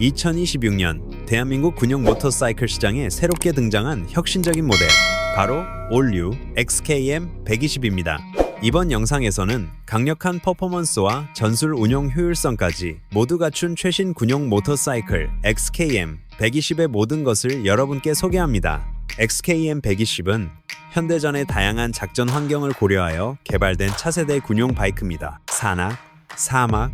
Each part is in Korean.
2026년 대한민국 군용 모터사이클 시장에 새롭게 등장한 혁신적인 모델 바로 올류 XKM 120입니다. 이번 영상에서는 강력한 퍼포먼스와 전술 운용 효율성까지 모두 갖춘 최신 군용 모터사이클 XKM 120의 모든 것을 여러분께 소개합니다. XKM 120은 현대전의 다양한 작전 환경을 고려하여 개발된 차세대 군용 바이크입니다. 산악, 사막,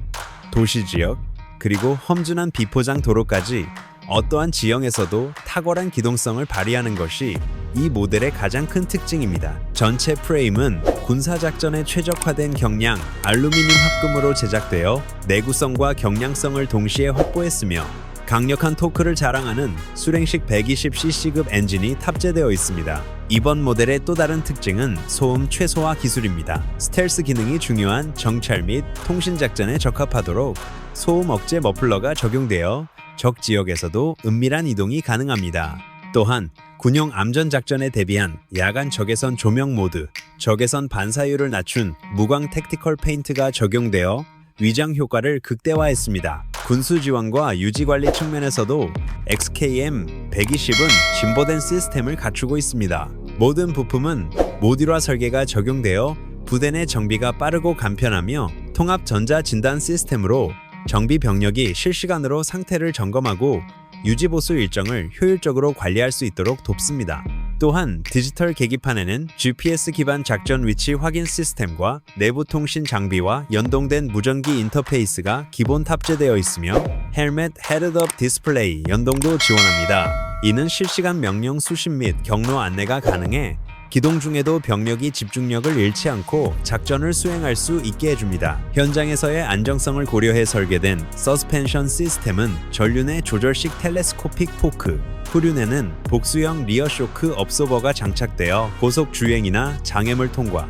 도시 지역, 그리고 험준한 비포장 도로까지 어떠한 지형에서도 탁월한 기동성을 발휘하는 것이 이 모델의 가장 큰 특징입니다. 전체 프레임은 군사작전에 최적화된 경량 알루미늄 합금으로 제작되어 내구성과 경량성을 동시에 확보했으며 강력한 토크를 자랑하는 수랭식 120cc급 엔진이 탑재되어 있습니다. 이번 모델의 또 다른 특징은 소음 최소화 기술입니다. 스텔스 기능이 중요한 정찰 및 통신 작전에 적합하도록 소음 억제 머플러가 적용되어 적 지역에서도 은밀한 이동이 가능합니다. 또한 군용 암전 작전에 대비한 야간 적외선 조명 모드, 적외선 반사율을 낮춘 무광 택티컬 페인트가 적용되어 위장 효과를 극대화했습니다. 군수 지원과 유지 관리 측면에서도 XKM 120은 진보된 시스템을 갖추고 있습니다. 모든 부품은 모듈화 설계가 적용되어 부대 내 정비가 빠르고 간편하며 통합 전자 진단 시스템으로 정비 병력이 실시간으로 상태를 점검하고 유지 보수 일정을 효율적으로 관리할 수 있도록 돕습니다. 또한 디지털 계기판에는 GPS 기반 작전 위치 확인 시스템과 내부 통신 장비와 연동된 무전기 인터페이스가 기본 탑재되어 있으며 헬멧 헤드업 디스플레이 연동도 지원합니다. 이는 실시간 명령 수신 및 경로 안내가 가능해 기동 중에도 병력이 집중력을 잃지 않고 작전을 수행할 수 있게 해줍니다. 현장에서의 안정성을 고려해 설계된 서스펜션 시스템은 전륜의 조절식 텔레스코픽 포크, 후륜에는 복수형 리어 쇼크 업소버가 장착되어 고속 주행이나 장애물 통과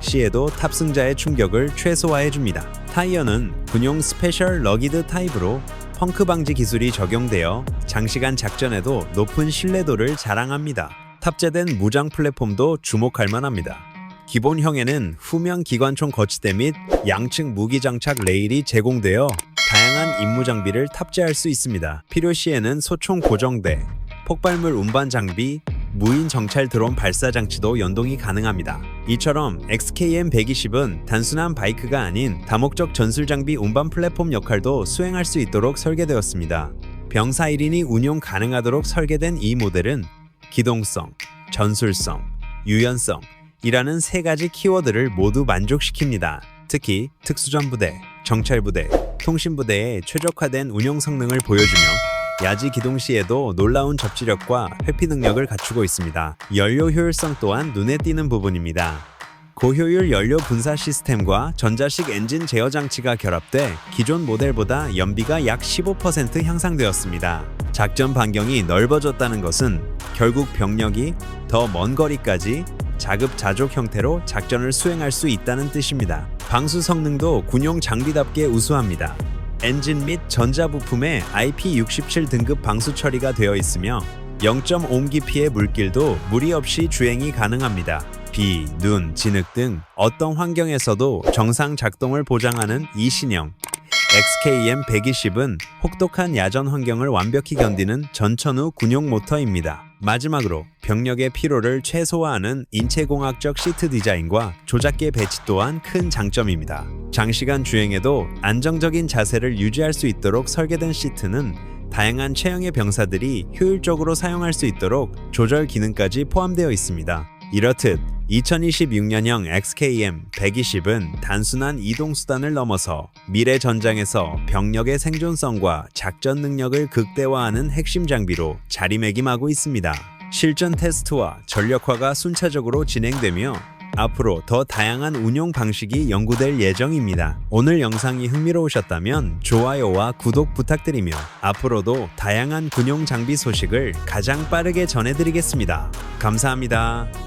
시에도 탑승자의 충격을 최소화해줍니다. 타이어는 군용 스페셜 러기드 타입으로 펑크 방지 기술이 적용되어 장시간 작전에도 높은 신뢰도를 자랑합니다. 탑재된 무장 플랫폼도 주목할 만합니다. 기본형에는 후면 기관총 거치대 및 양측 무기 장착 레일이 제공되어 다양한 임무 장비를 탑재할 수 있습니다. 필요시에는 소총 고정대, 폭발물 운반 장비, 무인 정찰 드론 발사 장치도 연동이 가능합니다. 이처럼 XKM 120은 단순한 바이크가 아닌 다목적 전술 장비 운반 플랫폼 역할도 수행할 수 있도록 설계되었습니다. 병사 1인이 운용 가능하도록 설계된 이 모델은 기동성, 전술성, 유연성 이라는 세 가지 키워드를 모두 만족시킵니다. 특히 특수전부대, 정찰부대, 통신부대의 최적화된 운용 성능을 보여주며 야지 기동 시에도 놀라운 접지력과 회피 능력을 갖추고 있습니다. 연료 효율성 또한 눈에 띄는 부분입니다. 고효율 연료 분사 시스템과 전자식 엔진 제어 장치가 결합돼 기존 모델보다 연비가 약 15% 향상되었습니다. 작전 반경이 넓어졌다는 것은 결국 병력이 더 먼 거리까지 자급자족 형태로 작전을 수행할 수 있다는 뜻입니다. 방수 성능도 군용 장비답게 우수합니다. 엔진 및 전자 부품에 IP67 등급 방수 처리가 되어 있으며 0.5 깊이의 물길도 무리 없이 주행이 가능합니다. 비, 눈, 진흙 등 어떤 환경에서도 정상 작동을 보장하는 이 신형 XKM 120은 혹독한 야전 환경을 완벽히 견디는 전천후 군용 모터입니다. 마지막으로 병력의 피로를 최소화하는 인체공학적 시트 디자인과 조작계 배치 또한 큰 장점입니다. 장시간 주행에도 안정적인 자세를 유지할 수 있도록 설계된 시트는 다양한 체형의 병사들이 효율적으로 사용할 수 있도록 조절 기능까지 포함되어 있습니다. 이렇듯 2026년형 XKM 120은 단순한 이동 수단을 넘어서 미래 전장에서 병력의 생존성과 작전 능력을 극대화하는 핵심 장비로 자리매김하고 있습니다. 실전 테스트와 전력화가 순차적으로 진행되며 앞으로 더 다양한 운용 방식이 연구될 예정입니다. 오늘 영상이 흥미로우셨다면 좋아요와 구독 부탁드리며 앞으로도 다양한 군용 장비 소식을 가장 빠르게 전해드리겠습니다. 감사합니다.